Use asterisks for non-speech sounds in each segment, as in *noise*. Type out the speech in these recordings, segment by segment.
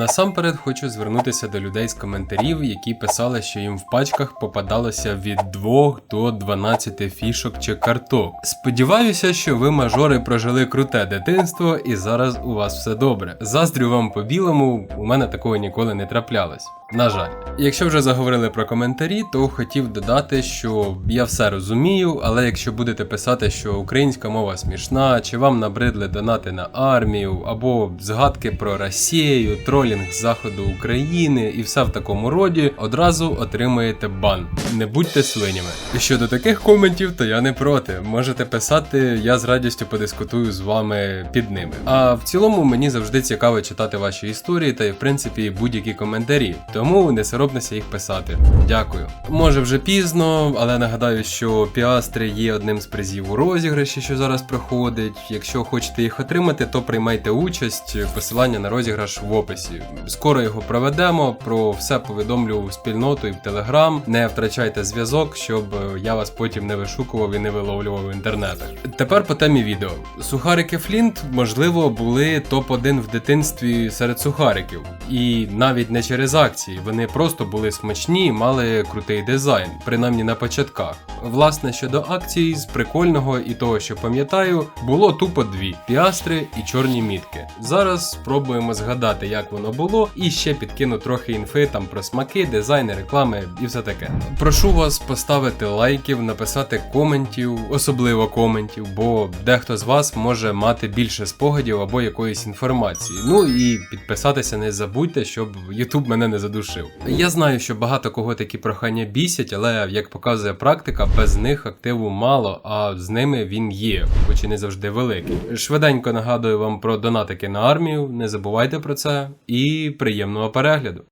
Насамперед хочу звернутися до людей з коментарів, які писали, що їм в пачках попадалося від 2 до 12 фішок чи карток. Сподіваюся, що ви, мажори, прожили круте дитинство і зараз у вас все добре. Заздрю вам по білому, у мене такого ніколи не траплялось. На жаль, якщо вже заговорили про коментарі, то хотів додати, що я все розумію, але якщо будете писати, що українська мова смішна, чи вам набридли донати на армію, або згадки про Росію, тролінг заходу України і все в такому роді, одразу отримаєте бан. Не будьте свинями. І щодо таких коментів, то я не проти. Можете писати, я з радістю подискутую з вами під ними. А в цілому мені завжди цікаво читати ваші історії та й в принципі будь-які коментарі. Тому не соромтеся їх писати. Дякую. Може вже пізно, але нагадаю, що піастри є одним з призів у розіграші, що зараз проходить. Якщо хочете їх отримати, то приймайте участь. Посилання на розіграш в описі. Скоро його проведемо. Про все повідомлю в спільноту і в телеграм. Не втрачайте зв'язок, щоб я вас потім не вишукував і не виловлював в інтернетах. Тепер по темі відео. Сухарики Флінт, можливо, були топ-1 в дитинстві серед сухариків. І навіть не через акції, вони просто були смачні і мали крутий дизайн, принаймні на початках. Власне, щодо акцій, з прикольного і того, що пам'ятаю, було тупо дві піастри і чорні мітки. Зараз спробуємо згадати, як воно було, і ще підкину трохи інфи там про смаки, дизайни, реклами і все таке. Прошу вас поставити лайків, написати коментів, особливо коментів, бо дехто з вас може мати більше спогадів або якоїсь інформації. Ну і підписатися не забудьте, щоб YouTube мене не задушив. Я знаю, що багато кого такі прохання бісять, але як показує практика, без них активу мало, а з ними він є, хоч і не завжди великий. Швиденько нагадую вам про донатики на армію, не забувайте про це і приємного перегляду.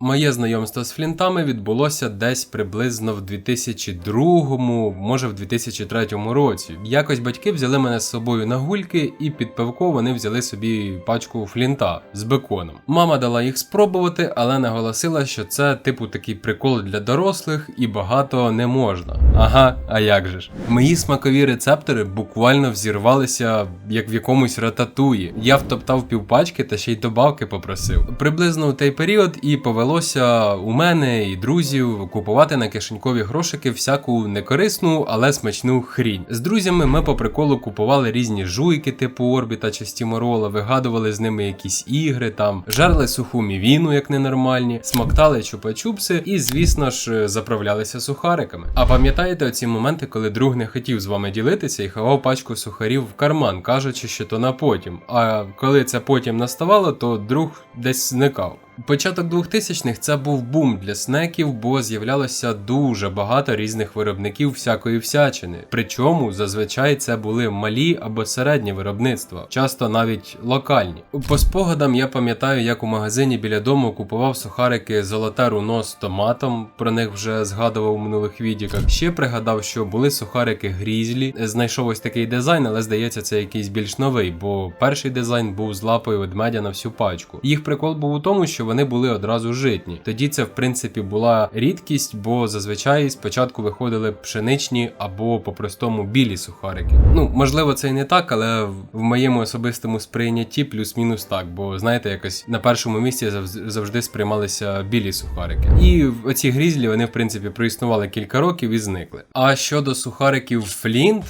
Моє знайомство з флінтами відбулося десь приблизно в 2002, може в 2003 році. Якось батьки взяли мене з собою на гульки, і під пивко вони взяли собі пачку флінта з беконом. Мама дала їх спробувати, але наголосила, що це типу такий прикол для дорослих і багато не можна. Ага, а як же ж? Мої смакові рецептори буквально взірвалися як в якомусь рататуї. Я втоптав півпачки та ще й добавки попросив. Приблизно у той період і повелося у мене і друзів купувати на кишенькові грошики всяку некорисну, але смачну хрінь. З друзями ми по приколу купували різні жуйки, типу орбіта чи стіморола, вигадували з ними якісь ігри, там жерли суху мівіну, як ненормальні, смоктали чупа-чупси і, звісно ж, заправлялися сухариками. А пам'ятаєте оці моменти, коли друг не хотів з вами ділитися і ховав пачку сухарів в карман, кажучи, що то на потім. А коли це потім наставало, то друг десь зникав. Початок 2000-х це був бум для снеків, бо з'являлося дуже багато різних виробників всякої всячини. Причому зазвичай це були малі або середні виробництва, часто навіть локальні. По спогадам я пам'ятаю, як у магазині біля дому купував сухарики золоте руно з томатом. Про них вже згадував у минулих відіках. Ще пригадав, що були сухарики грізлі. Знайшов ось такий дизайн, але здається, це якийсь більш новий, бо перший дизайн був з лапою ведмедя на всю пачку. Їх прикол був у тому, що вони були одразу житні. Тоді це в принципі була рідкість, бо зазвичай спочатку виходили пшеничні або по-простому білі сухарики. Ну можливо, це і не так, але в моєму особистому сприйнятті плюс-мінус так, бо знаєте, якось на першому місці завжди сприймалися білі сухарики. І оці грізлі вони в принципі проіснували кілька років і зникли. А щодо сухариків Флінт.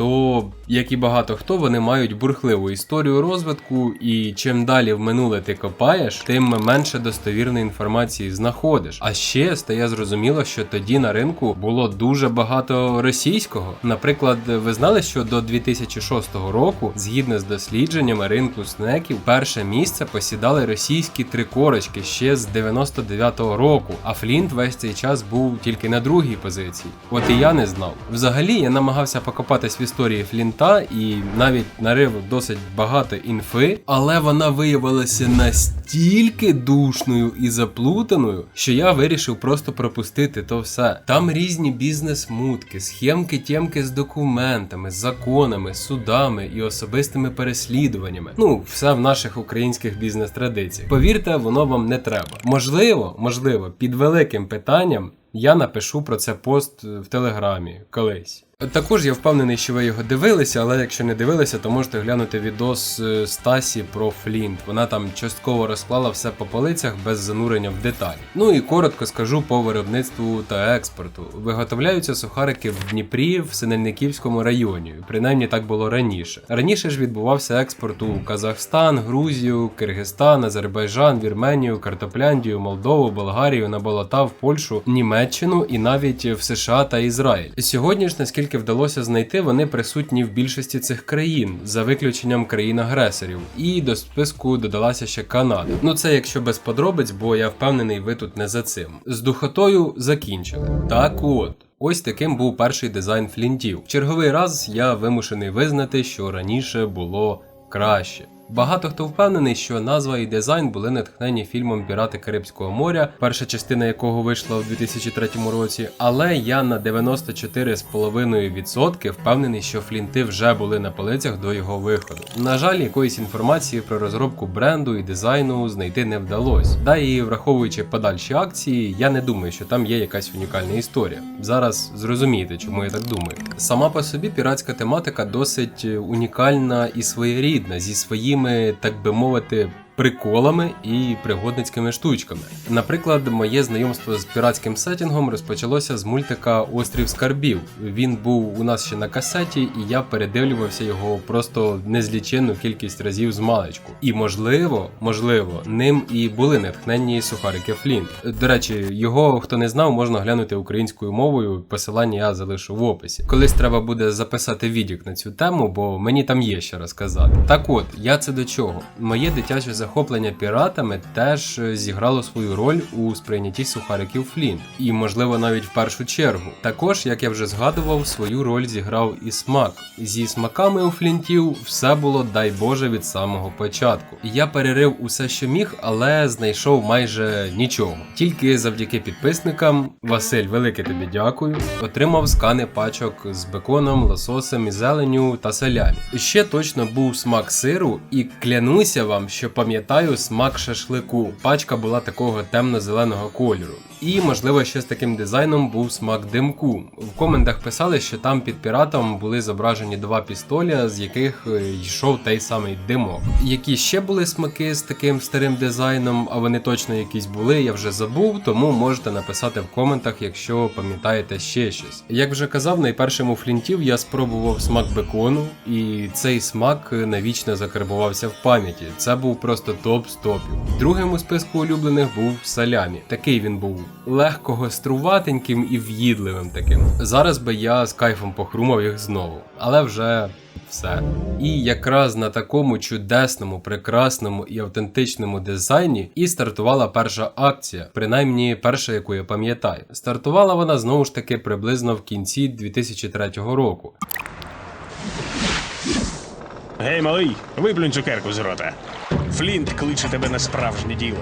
То, як і багато хто, вони мають бурхливу історію розвитку, і чим далі в минуле ти копаєш, тим менше достовірної інформації знаходиш. А ще стає зрозуміло, що тоді на ринку було дуже багато російського. Наприклад, ви знали, що до 2006 року, згідно з дослідженнями ринку снеків, перше місце посідали російські три корочки ще з 99-го року. А Флінт весь цей час був тільки на другій позиції. От і я не знав. Взагалі я намагався покопатись в історії Флінта і навіть нарив досить багато інфи, але вона виявилася настільки душною і заплутаною, що я вирішив просто пропустити то все. Там різні бізнес-мутки, схемки тємки з документами, законами, судами і особистими переслідуваннями. Ну, все в наших українських бізнес-традиціях. Повірте, воно вам не треба. Можливо, можливо, під великим питанням. Я напишу про це пост в телеграмі колись. Також я впевнений, що ви його дивилися, але якщо не дивилися, то можете глянути відос е, Стасі про Флінт. Вона там частково розклала все по полицях без занурення в деталі. Ну і коротко скажу по виробництву та експорту. Виготовляються сухарики в Дніпрі в Синельниківському районі. Принаймні так було раніше. Раніше ж відбувався експорт у Казахстан, Грузію, Киргизстан, Азербайджан, Вірменію, Картопляндію, Молдову, Болгарію, на болота в Польщу, Німеччину і навіть в США та Ізраїль. Сьогодні ж, наскільки вдалося знайти, вони присутні в більшості цих країн, за виключенням країн-агресорів. І до списку додалася ще Канада. Ну це якщо без подробиць, бо я впевнений, ви тут не за цим. З духотою закінчили. Так от. Ось таким був перший дизайн флінтів. Черговий раз я вимушений визнати, що раніше було краще. Багато хто впевнений, що назва і дизайн були натхнені фільмом Пірати Карибського моря, перша частина якого вийшла у 2003 році. Але я на 94,5% впевнений, що флінти вже були на полицях до його виходу. На жаль, якоїсь інформації про розробку бренду і дизайну знайти не вдалося. Да і враховуючи подальші акції, я не думаю, що там є якась унікальна історія. Зараз зрозумієте, чому я так думаю. Сама по собі піратська тематика досить унікальна і своєрідна зі своїми, так би мовити, приколами і пригодницькими штучками. Наприклад, моє знайомство з піратським сетінгом розпочалося з мультика Острів Скарбів. Він був у нас ще на касеті, і я передивлювався його просто незліченну кількість разів з маличку. І можливо, можливо, ним і були натхненні сухарики Флінт. До речі, його хто не знав, можна глянути українською мовою. Посилання я залишу в описі. Колись треба буде записати відік на цю тему, бо мені там є що розказати. Так от, я це до чого? Моє дитяче захоплення піратами теж е, зіграло свою роль у сприйнятті сухариків Флінт, і можливо навіть в першу чергу. Також, як я вже згадував, свою роль зіграв і смак. Зі смаками у флінтів все було, дай Боже, від самого початку. Я перерив усе, що міг, але знайшов майже нічого. Тільки завдяки підписникам, Василь, велике тобі дякую, отримав скани пачок з беконом, лососем і зеленю та салямі. Ще точно був смак сиру, і клянуся вам, що пам'ятаю смак шашлику. Пачка була такого темно-зеленого кольору. І, можливо, ще з таким дизайном був смак димку. В коментах писали, що там під піратом були зображені два пістоля, з яких е, йшов той самий димок. Які ще були смаки з таким старим дизайном, а вони точно якісь були, я вже забув, тому можете написати в коментах, якщо пам'ятаєте ще щось. Як вже казав, найпершим у флінтів я спробував смак бекону, і цей смак навічно закарбувався в пам'яті. Це був просто топ з топів. Другим у списку улюблених був салямі. Такий він був легко гоструватеньким і в'їдливим таким. Зараз би я з кайфом похрумав їх знову, але вже. Все. І якраз на такому чудесному, прекрасному і автентичному дизайні і стартувала перша акція, принаймні перша, яку я пам'ятаю. Стартувала вона знову ж таки приблизно в кінці 2003 року. Гей, малий, виплюнь цукерку з рота. Флінт кличе тебе на справжнє діло.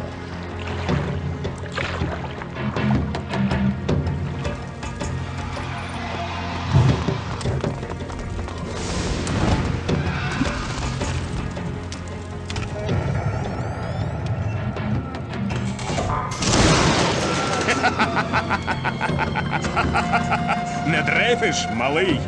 Дрейфиш, малий.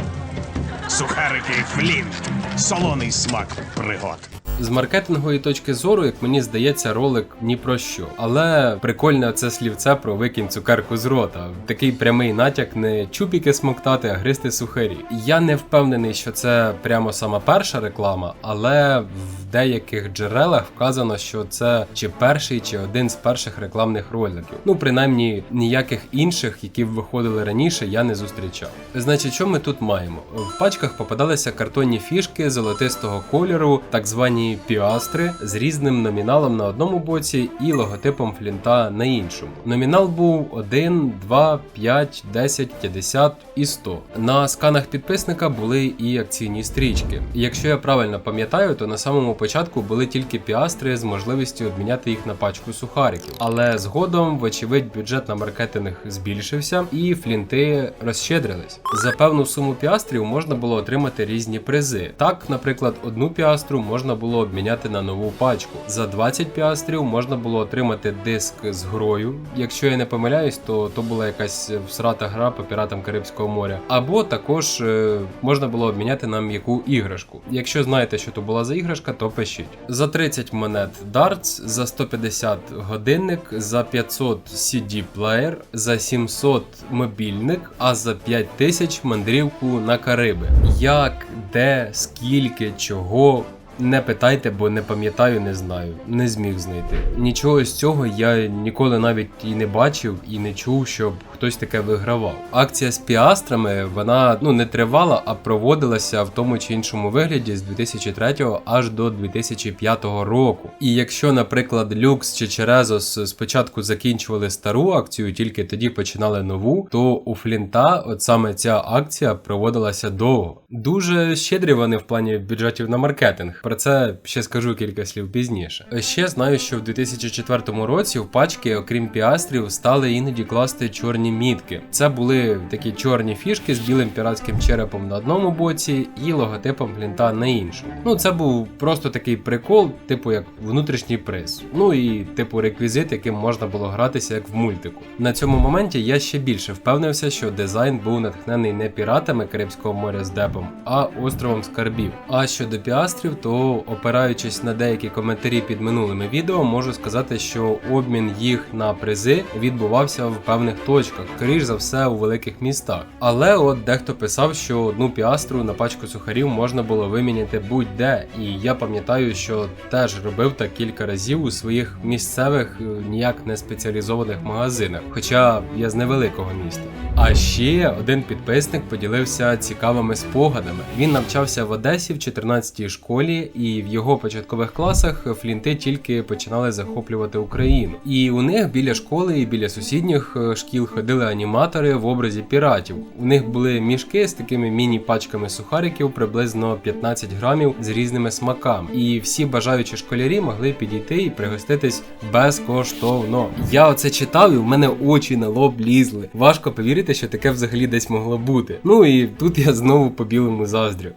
Сухарики Флінт. Солоний смак пригод. З маркетингової точки зору, як мені здається, ролик ні про що. Але прикольне це слівце про викинь цукерку з рота. Такий прямий натяк не чупіки смоктати, а гристи сухарі. Я не впевнений, що це прямо сама перша реклама, але в деяких джерелах вказано, що це чи перший, чи один з перших рекламних роликів. Ну, принаймні, ніяких інших, які б виходили раніше, я не зустрічав. Значить, що ми тут маємо? В пачках попадалися картонні фішки золотистого кольору, так звані піастри з різним номіналом на одному боці і логотипом флінта на іншому. Номінал був 1, 2, 5, 10, 50 і 100. На сканах підписника були і акційні стрічки. Якщо я правильно пам'ятаю, то на самому початку були тільки піастри з можливістю обміняти їх на пачку сухариків. Але згодом, вочевидь, бюджет на маркетинг збільшився і флінти розщедрились. За певну суму піастрів можна було отримати різні призи. Так, наприклад, одну піастру можна було обміняти на нову пачку. За 20 піастрів можна було отримати диск з грою. Якщо я не помиляюсь, то то була якась всрата гра по піратам Карибського моря. Або також е, можна було обміняти на м'яку іграшку. Якщо знаєте, що то була за іграшка, то пишіть. За 30 монет Darts, за 150 годинник, за 500 CD плеєр, за 700 мобільник, а за 5000 мандрівку на Кариби. Як, де, скільки, чого. Не питайте, бо не пам'ятаю, не знаю, не зміг знайти. Нічого з цього я ніколи навіть і не бачив, і не чув, щоб хтось таке вигравав. Акція з піастрами вона ну не тривала, а проводилася в тому чи іншому вигляді з 2003 аж до 2005 року. І якщо, наприклад, Люкс чи Черезос спочатку закінчували стару акцію, тільки тоді починали нову, то у Флінта, от саме ця акція проводилася довго. Дуже щедрі вони в плані бюджетів на маркетинг. Про це ще скажу кілька слів пізніше. Ще знаю, що в 2004 році в пачки, окрім піастрів, стали іноді класти чорні мітки. Це були такі чорні фішки з білим піратським черепом на одному боці і логотипом флінта на іншому. Ну це був просто такий прикол, типу як внутрішній приз. Ну і типу реквізит, яким можна було гратися як в мультику. На цьому моменті я ще більше впевнився, що дизайн був натхнений не піратами Карибського моря з депом, а островом скарбів. А щодо піастрів, то опираючись на деякі коментарі під минулими відео, можу сказати, що обмін їх на призи відбувався в певних точках, скоріш за все у великих містах. Але от дехто писав, що одну піастру на пачку сухарів можна було виміняти будь-де, і я пам'ятаю, що теж робив так кілька разів у своїх місцевих е, ніяк не спеціалізованих магазинах, хоча я з невеликого міста. А ще один підписник поділився цікавими спогадами. Він навчався в Одесі в 14-й школі, і в його початкових класах флінти тільки починали захоплювати Україну. І у них біля школи і біля сусідніх е, шкіл ходили аніматори в образі піратів. У них були мішки з такими міні-пачками сухариків, приблизно 15 грамів з різними смаками. І всі бажаючі школярі могли підійти і пригоститись безкоштовно. Я оце читав, і в мене очі на лоб лізли. Важко повірити, що таке взагалі десь могло бути. Ну і тут я знову по білому заздрю.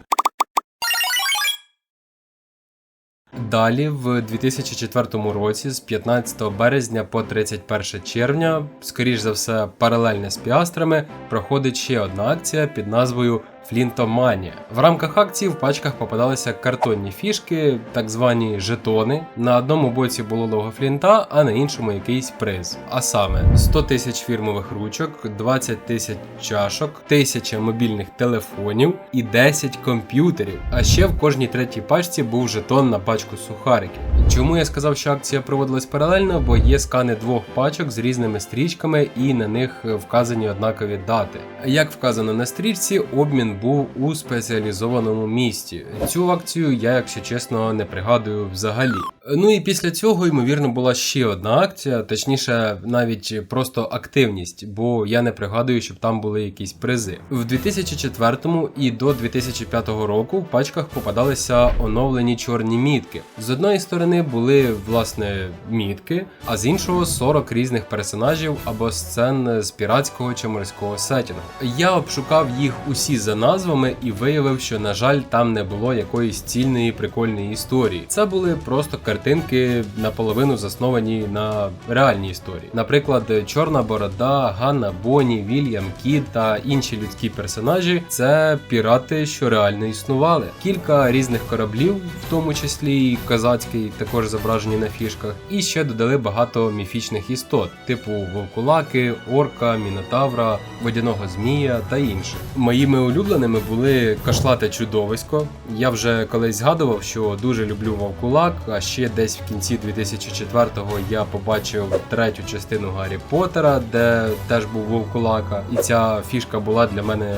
Далі, в 2004 році, з 15 березня по 31 червня, скоріш за все, паралельно з піастрами, проходить ще одна акція під назвою Флінтоманія. В рамках акції в пачках попадалися картонні фішки, так звані жетони. На одному боці було лого Флінта, а на іншому якийсь приз. А саме 100 тисяч фірмових ручок, 20 тисяч чашок, 1000 мобільних телефонів і 10 комп'ютерів. А ще в кожній третій пачці був жетон на пачку сухариків. Чому я сказав, що акція проводилась паралельно? Бо є скани двох пачок з різними стрічками, і на них вказані однакові дати. Як вказано на стрічці, обмін був у спеціалізованому місті. Цю акцію я, якщо чесно, не пригадую взагалі. Ну і після цього, ймовірно, була ще одна акція, точніше, навіть просто активність, бо я не пригадую, щоб там були якісь призи. В 2004 і до 2005 року в пачках попадалися оновлені чорні мітки. З одної сторони були власне мітки, а з іншого 40 різних персонажів або сцен з піратського чи морського сетінгу. Я обшукав їх усі за назвами і виявив, що на жаль там не було якоїсь цільної прикольної історії. Це були просто картинки наполовину засновані на реальній історії. Наприклад, Чорна Борода, Ганна Боні, Вільям Кіт та інші людські персонажі це пірати, що реально існували. Кілька різних кораблів, в тому числі і козацький, також зображені на фішках, і ще додали багато міфічних істот, типу вовкулаки, орка, мінотавра, водяного змія та інших. Моїми улюбленими були кашлате чудовисько. Я вже колись згадував, що дуже люблю вовкулак, а ще десь в кінці 2004-го я побачив третю частину Гаррі Поттера, де теж був вовкулака, і ця фішка була для мене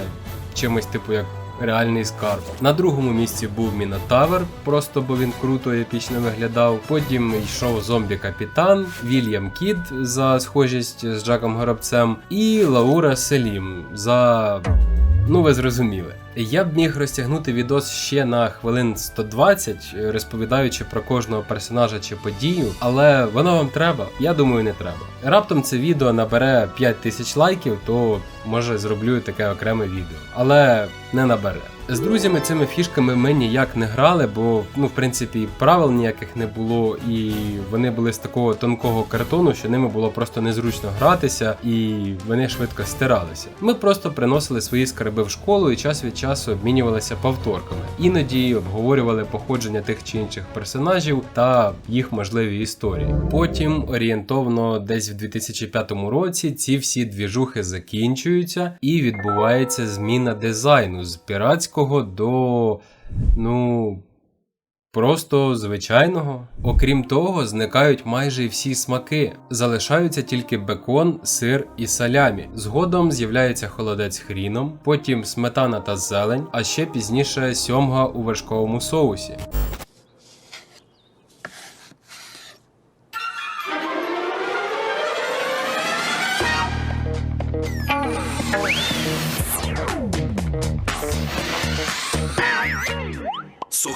чимось типу як. Реальний скарб. На другому місці був Мінотавр, просто бо він круто і епічно виглядав. Потім йшов зомбі капітан, Вільям Кід за схожість з Джаком Горобцем, і Лаура Селім за. Ну, ви зрозуміли. Я б міг розтягнути відос ще на хвилин 120, е, розповідаючи про кожного персонажа чи подію, але воно вам треба? Я думаю, не треба. Раптом це відео набере 5000 лайків, то може зроблю таке окреме відео, але не набере. З друзями цими фішками ми ніяк не грали, бо ну в принципі правил ніяких не було, і вони були з такого тонкого картону, що ними було просто незручно гратися, і вони швидко стиралися. Ми просто приносили свої скарби в школу і час від часу обмінювалися повторками. Іноді обговорювали походження тих чи інших персонажів та їх можливі історії. Потім орієнтовно десь в 2005 році ці всі двіжухи закінчуються і відбувається зміна дизайну з піратського до ну. Просто звичайного. Окрім того, зникають майже всі смаки. Залишаються тільки бекон, сир і салямі. Згодом з'являється холодець хріном, потім сметана та зелень, а ще пізніше сьомга у вершковому соусі.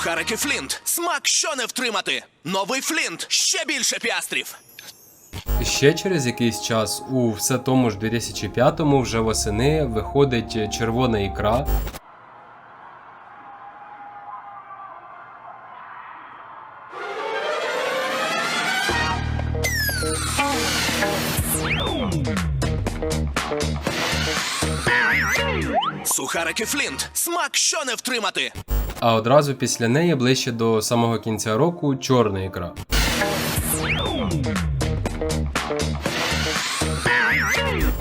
Сухарики Флінт. Смак що не втримати. Новий Флінт. Ще більше піастрів. Ще через якийсь час, у все тому ж 2005-му, вже восени виходить червона ікра. Сухарики Флінт. Смак що не втримати. А одразу після неї, ближче до самого кінця року, чорна ікра.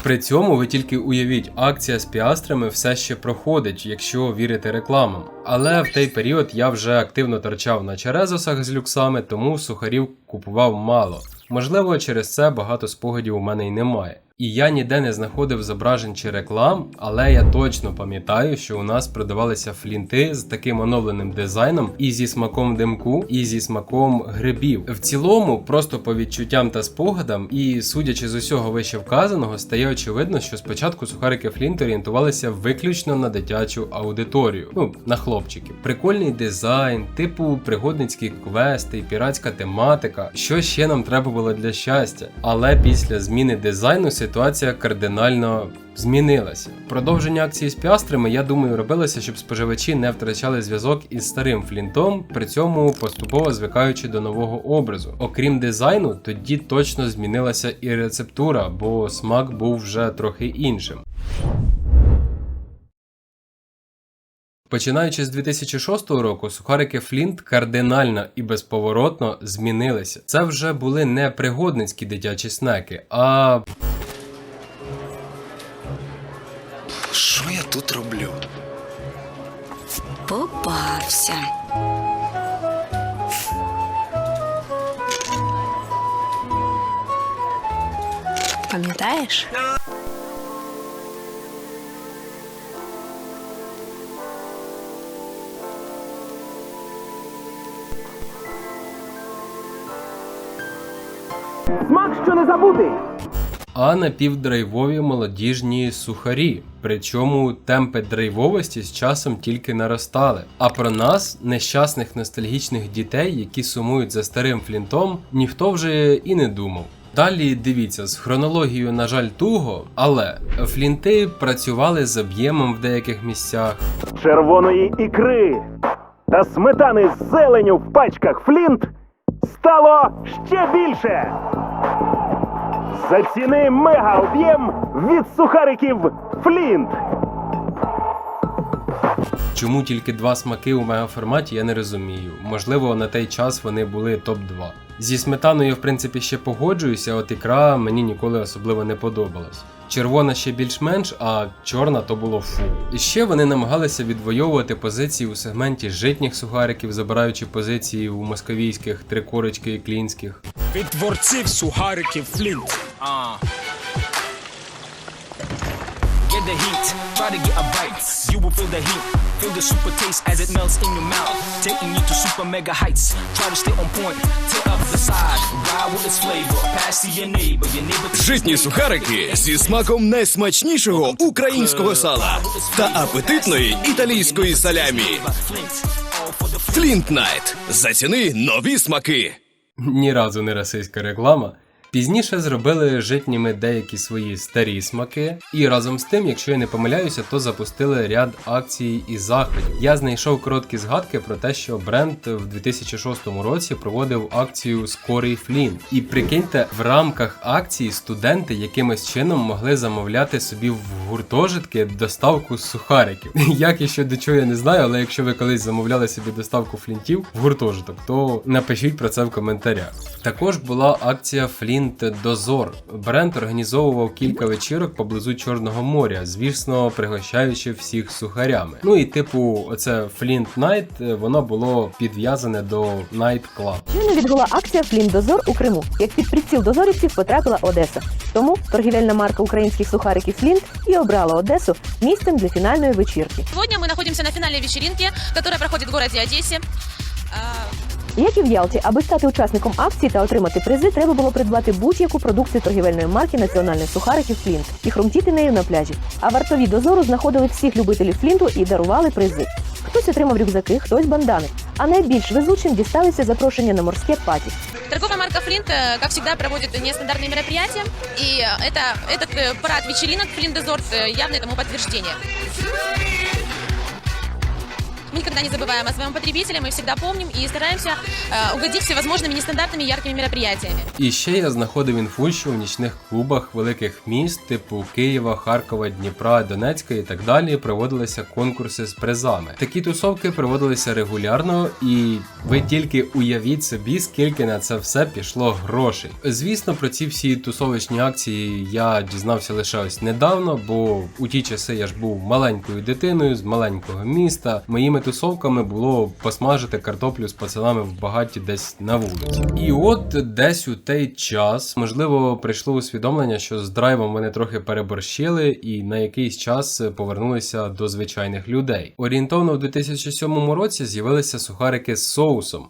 При цьому ви тільки уявіть, акція з піастрами все ще проходить, якщо вірити рекламам. Але в той період я вже активно торчав на черезосах з люксами, тому сухарів купував мало. Можливо, через це багато спогадів у мене й немає. І я ніде не знаходив зображень чи реклам, але я точно пам'ятаю, що у нас продавалися флінти з таким оновленим дизайном і зі смаком димку, і зі смаком грибів. В цілому, просто по відчуттям та спогадам, і судячи з усього вище вказаного, стає очевидно, що спочатку сухарики Флінт орієнтувалися виключно на дитячу аудиторію, ну на хлопчиків. Прикольний дизайн, типу пригодницькі квести, піратська тематика. Що ще нам треба було для щастя? Але після зміни дизайну ситуація кардинально змінилася. Продовження акції з піастрами, я думаю, робилося, щоб споживачі не втрачали зв'язок із старим флінтом, при цьому поступово звикаючи до нового образу. Окрім дизайну, тоді точно змінилася і рецептура, бо смак був вже трохи іншим. Починаючи з 2006 року, сухарики Флінт кардинально і безповоротно змінилися. Це вже були не пригодницькі дитячі снеки, а Що я тут роблю? Попався. Пам'ятаєш? Смак, що не забути. А напівдрайвові молодіжні сухарі. Причому темпи драйвовості з часом тільки наростали. А про нас, нещасних ностальгічних дітей, які сумують за старим флінтом, ніхто вже і не думав. Далі дивіться, з хронологією, на жаль, туго, але флінти працювали з об'ємом в деяких місцях, Червоної ікри та сметани з зеленю в пачках Флінт стало ще більше. Заціни мега об'єм від сухариків Флінт. Чому тільки два смаки у мегаформаті, я не розумію. Можливо, на той час вони були топ-2. Зі сметаною, в принципі, ще погоджуюся, от ікра мені ніколи особливо не подобалась. Червона ще більш-менш, а чорна то було фу. І ще вони намагалися відвоювати позиції у сегменті житніх сухариків, забираючи позиції у московійських, трикорочки і клінських. від творців сухариків Флінт. The heat. Try to get a bite. You will feel the heat. Feel the super taste as it melts in your mouth. Taking you to super mega heights. Try to stay on point. Tear up the side. Ride with its flavor. Pass to your neighbor. Your neighbor. Житні сухарики зі смаком найсмачнішого українського сала та апетитної італійської салямі. Флінт Найт. Заціни нові смаки. Ні разу не расистська реклама. Пізніше зробили житніми деякі свої старі смаки, і разом з тим, якщо я не помиляюся, то запустили ряд акцій і заходів. Я знайшов короткі згадки про те, що бренд в 2006 році проводив акцію Скорий Флін. І прикиньте, в рамках акції студенти якимось чином могли замовляти собі в гуртожитки доставку сухариків. *laughs* Як і що до чого я не знаю, але якщо ви колись замовляли собі доставку флінтів в гуртожиток, то напишіть про це в коментарях. Також була акція Флінт Дозор. Бренд організовував кілька вечірок поблизу Чорного моря, звісно, пригощаючи всіх сухарями. Ну і типу, оце Флінт Найт, воно було підв'язане до Найт Клаб. Щойно відбула акція Флін Дозор у Криму. Як під приціл дозорівців потрапила Одеса. Тому торгівельна марка українських сухариків Флінт і обрала Одесу місцем для фінальної вечірки. Сегодня мы находимся на финальной вечеринке, которая проходит в городе Одессе. А, Як і в Ялті, аби стати учасником акції та отримати призи, треба було придбати будь-яку продукцію торгівельної марки національних сухариків Флінт і хрумтіти нею на пляжі. А вартові дозору знаходили всіх любителів Флінту і дарували призи. Хтось отримав рюкзаки, хтось бандани. А найбільш везучим дісталися запрошення на морське паті. Торговая марка Флинт, э, как всегда, проводит нестандартные мероприятия. И э, это, этот э, парад вечеринок Флинт Дезорт э, явное тому подтверждение. Мы никогда не забываем о своем потребителе, мы всегда помним и стараемся э, угодить всевозможными нестандартными яркими мероприятиями. І ще я знаходив інфу, що в нічних клубах великих міст, типу Києва, Харкова, Дніпра, Донецька і так далі, проводилися конкурси з призами. Такі тусовки проводилися регулярно, і ви тільки уявіть собі, скільки на це все пішло грошей. Звісно, про ці всі тусовочні акції я дізнався лише ось недавно, бо у ті часи я ж був маленькою дитиною з маленького міста. Моїми тусовками було посмажити картоплю з пацанами в багаті десь на вулиці. І от десь у той час, можливо, прийшло усвідомлення, що з драйвом вони трохи переборщили і на якийсь час повернулися до звичайних людей. Орієнтовно в 2007 році з'явилися сухарики з соусом.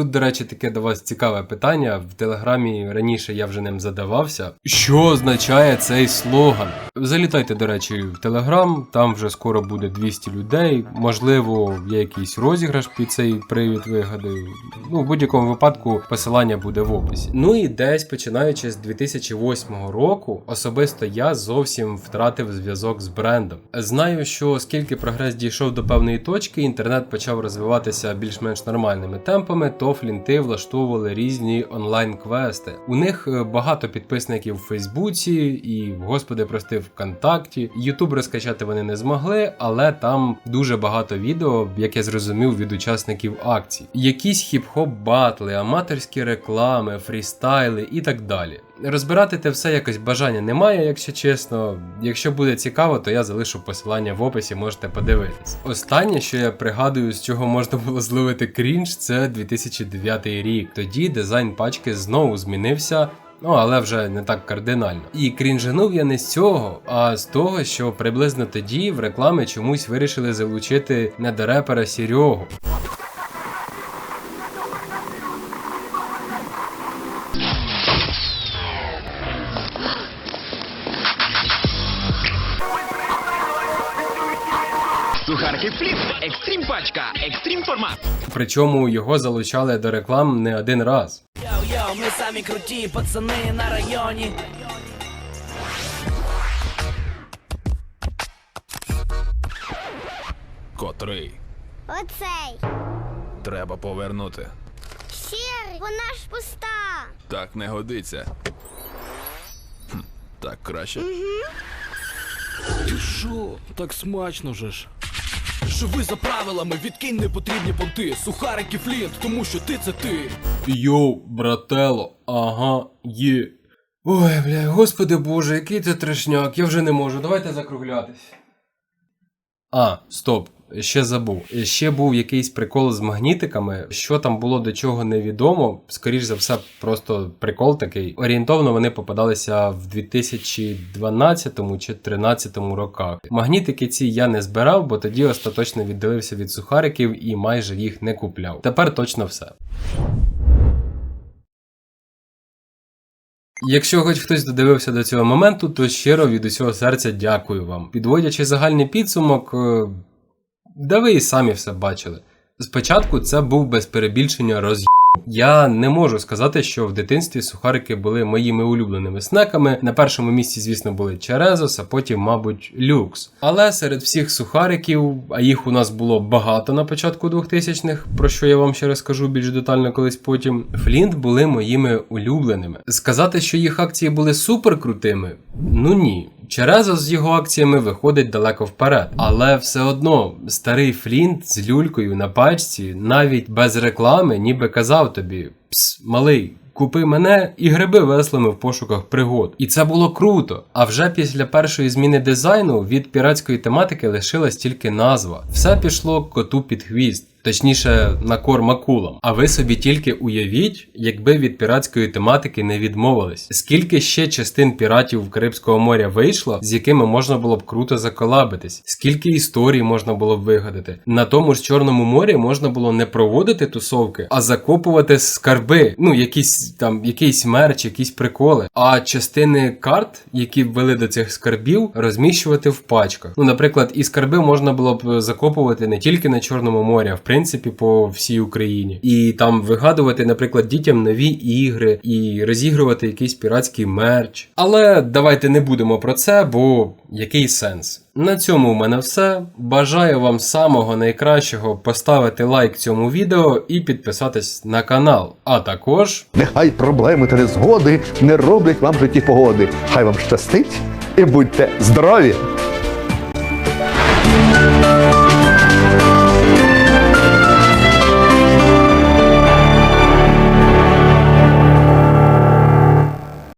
Тут, до речі, таке до вас цікаве питання. В телеграмі раніше я вже ним задавався. Що означає цей слоган? Залітайте, до речі, в телеграм, там вже скоро буде 200 людей. Можливо, є якийсь розіграш під цей привід вигадаю. Ну, в будь-якому випадку посилання буде в описі. Ну і десь починаючи з 2008 року, особисто я зовсім втратив зв'язок з брендом. Знаю, що оскільки прогрес дійшов до певної точки, інтернет почав розвиватися більш-менш нормальними темпами, то флінти влаштовували різні онлайн-квести. У них е, багато підписників в Фейсбуці і, господи, прости, ВКонтакті. Ютуб розкачати вони не змогли, але там дуже багато відео, як я зрозумів, від учасників акцій. Якісь хіп-хоп батли, аматорські реклами, фрістайли і так далі. Розбирати те все якось бажання немає, якщо чесно. Якщо буде цікаво, то я залишу посилання в описі, можете подивитись. Останнє, що я пригадую, з чого можна було зловити крінж, це 2009 рік. Тоді дизайн пачки знову змінився. Ну, але вже не так кардинально. І крінжанув я не з цього, а з того, що приблизно тоді в реклами чомусь вирішили залучити недорепера Серегу. Сухарики Флінт. Екстрім пачка. Екстрім формат. Причому його залучали до реклам не один раз. Ми самі круті, пацани на районі. Котрий. Оцей. треба повернути. Щир, вона ж пуста. Так не годиться. Хм, так краще. Ти що? Так смачно же ж. Живи за правилами, відкинь непотрібні понти. Сухарики флінт, тому що ти це ти. Йоу, брателло, ага, є. Ой, бля, господи боже, який це трешняк, я вже не можу, давайте закруглятись. А, стоп, ще забув. Ще був якийсь прикол з магнітиками. Що там було до чого невідомо. Скоріш за все, просто прикол такий. Орієнтовно вони попадалися в 2012 чи 2013 роках. Магнітики ці я не збирав, бо тоді остаточно віддалився від сухариків і майже їх не купляв. Тепер точно все. Якщо хоч хтось додивився до цього моменту, то щиро від усього серця дякую вам. Підводячи загальний підсумок, е, да ви і самі все бачили. Спочатку це був без перебільшення роз'єм. Я не можу сказати, що в дитинстві сухарики були моїми улюбленими снеками. На першому місці, звісно, були Черезос, а потім, мабуть, люкс. Але серед всіх сухариків, а їх у нас було багато на початку 2000-х, про що я вам ще розкажу більш детально колись потім. Флінт були моїми улюбленими. Сказати, що їх акції були супер крутими, ну ні. Черезо з його акціями виходить далеко вперед, але все одно старий Флінт з люлькою на пачці, навіть без реклами, ніби казав тобі: Пс, малий. Купи мене і гриби веслами в пошуках пригод. І це було круто. А вже після першої зміни дизайну від піратської тематики лишилась тільки назва. Все пішло коту під хвіст. Точніше, на корм акулам. А ви собі тільки уявіть, якби від піратської тематики не відмовились. Скільки ще частин піратів Карибського моря вийшло, з якими можна було б круто заколабитись? Скільки історій можна було б вигадати? На тому ж Чорному морі можна було не проводити тусовки, а закопувати скарби. Ну, якісь там якийсь мерч, якісь приколи. А частини карт, які ввели до цих скарбів, розміщувати в пачках. Ну, наприклад, і скарби можна було б закопувати не тільки на Чорному морі, а в принципі по всій Україні. І там вигадувати, наприклад, дітям нові ігри і розігрувати якийсь піратський мерч. Але давайте не будемо про це, бо який сенс? На цьому в мене все. Бажаю вам самого найкращого поставити лайк цьому відео і підписатись на канал. А також Нехай проблеми та незгоди не роблять вам житті погоди. Хай вам щастить і будьте здорові!